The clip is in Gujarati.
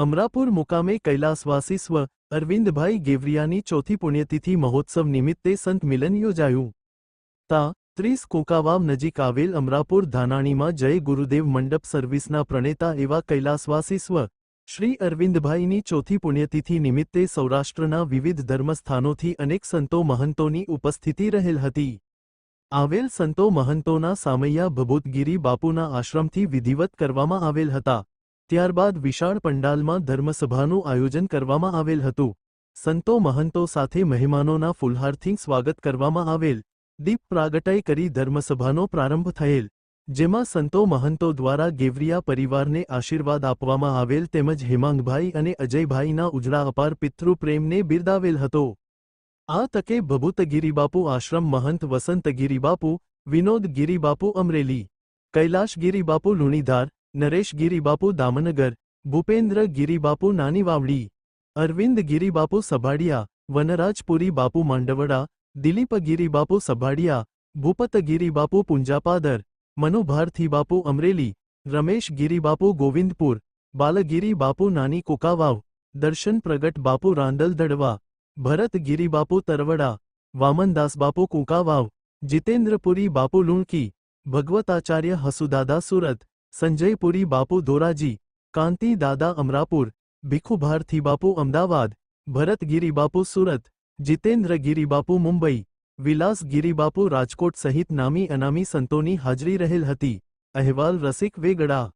અમરાપુર મુકામે કૈલાસવાસી સ્વ અરવિંદભાઈ ગેવરિયાની ચોથી પુણ્યતિથિ મહોત્સવ નિમિત્તે સંત મિલન યોજાયું. તા ત્રીસ કોકાવાવ નજીક આવેલ અમરાપુર ધાનાણીમાં જય ગુરુદેવ મંડપ સર્વિસના પ્રણેતા એવા કૈલાસવાસી સ્વ શ્રી અરવિંદભાઈની ચોથી પુણ્યતિથિ નિમિત્તે સૌરાષ્ટ્રના વિવિધ ધર્મસ્થાનોથી અનેક સંતો મહંતોની ઉપસ્થિતિ રહેલ હતી. આવેલ સંતો મહંતોના સામૈયા ભભૂતગીરી બાપુના આશ્રમથી વિધિવત કરવામાં આવેલ હતા. ત્યારબાદ વિશાળ પંડાલમાં ધર્મસભાનું આયોજન કરવામાં આવેલ હતું. સંતો મહંતો સાથે મહેમાનોના ફુલહારથી સ્વાગત કરવામાં આવેલ. દીપ પ્રાગટય કરી ધર્મસભાનો પ્રારંભ થયેલ. જેમાં સંતો મહંતો દ્વારા ગેવરિયા પરિવારને આશીર્વાદ આપવામાં આવેલ તેમજ હેમાંગભાઈ અને અજયભાઈના ઉજળા અપાર પિતૃપ્રેમને બિરદાવેલ હતો. આ તકે ભભૂતગીરીબાપુ આશ્રમ મહંત વસંતગીરીબાપુ વિનોદ ગિરિબાપુ અમરેલી કૈલાશ ગિરિબાપુ લુણીધાર નરેશ ગિરિબાપુ દામનગર ભૂપેન્દ્ર ગિરિબાપુ નાની વાવડી અરવિંદ ગિરિબાપુ સભાડિયા વનરાજપુરી બાપુ માંડવડા દિલીપ ગિરિબાપુ સભાડિયા ભૂપત ગિરિબાપુ પુંજાપાદર મનુભારથી બાપુ અમરેલી રમેશ ગિરિબાપુ ગોવિંદપુર બાલગીરી બાપુ નાની કુકાવાવ દર્શન પ્રગટ બાપુ રાંદલ દડવા ભરત ગિરિબાપુ તરવડા વામનદાસ બાપુ કુંકાવાવ જીતેન્દ્રપુરી બાપુ લુણકી ભગવતાચાર્ય હસુદાદા સુરત સંજયપુરી બાપુ ધોરાજી, કાંતિ દાદા અમરાપુર ભીખુભારથી બાપુ અમદાવાદ ભરત બાપુ સુરત, જીતેન્દ્રગીરી બાપુ મુંબઈ વિલાસ બાપુ રાજકોટ સહિત નામી અનામી સંતોની હાજરી રહેલ હતી. અહેવાલ રસિક વેગડા